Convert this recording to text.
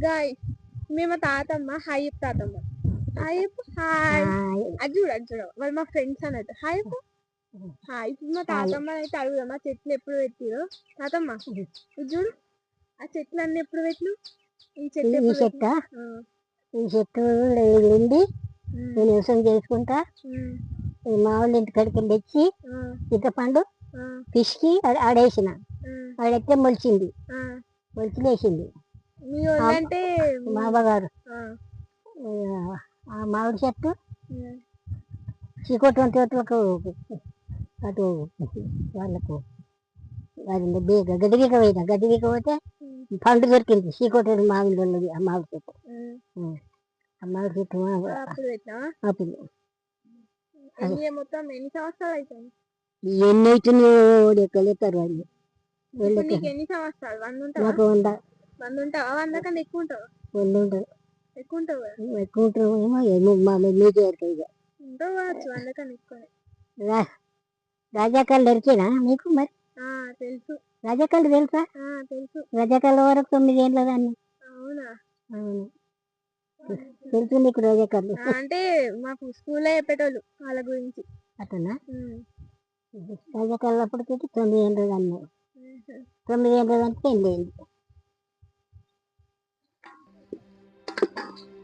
Guy మేము తాతమ్మ hi తాతమ్మ హాయ్ హాయ్ అది చూడు అది చూడు వాళ్ళు మా ఫ్రెండ్స్ అన్నట్టు హాయ్ చెప్పు హాయ్ ఇప్పుడు మా తాతమ్మ అయితే అడుగుదాం ఆ చెట్లు ఎప్పుడు పెట్టిరో తాతమ్మ ఇది చూడు ఆ చెట్లు అన్ని ఎప్పుడు పెట్టిను ఈ చెట్లు ఈ చెట్ట ఈ చెట్టు వెళ్ళింది ఉమ్, నేను వ్యవసాయం చేసుకుంటా మా వాళ్ళ ఇంటి కడికి తెచ్చి ఆ, పిసికి ఆడ- ఆడేసిన ఆడైతే మొలిచింది. మొలిచి లేచింది మీ వాళ్ళంటే మా బావగారు ఆ, మామిడి చెట్టు ఉమ్, చీకొట్టు తోటలకు అటు వాళ్ళకు అది బీగ బీగ పోయినా. బీగ పోతే పండు దొరికింది. చీకొట్టు మామిడి ఉన్నది. ఆ మామిడి చెట్టు. ఆ. మామిడి చెట్టు అప్పుడు ఎన్ని మొత్తం? ఎన్ని సంవత్సరాలు అవుతాయి ఎన్ని అవుతున్నాయో లెక్కలేస్తారు వాళ్ళు ఎన్ని సంవత్సరాలు? నాకు వంద. వంద ఉంటావా వంద కన్నా ఎక్కువ ఉంటావా వంద ఉంటారు ఎక్కువ ఉంటావు కదా ఎక్కువ ఉంటారేమో ఏమో మా మీకు ఇక ఉంటావు కావచ్చు వంద కన్నా ఎక్కువ రా రాజాకాళ్ళు దొరికేనా మీకు మరి? తెలుసు. రాజాకాళ్ళు తెలుసా? తెలుసు. రాజాకాళ్ళ వరకు తొమ్మిది ఏళ్ళ దాన్ని. అవునా? అవును. తెలుసు నీకు రాజాకాళ్ళు. అంటే మాకు స్కూల్లో చెప్పేటోళ్ళు వాళ్ళ గురించి. అతనా. రాజాకాళ్ళు అప్పటికి తొమ్మిది ఏళ్ళ దాన్ని. తొమ్మిది ఏళ్ళ దానికి పెళ్ళి Thank you.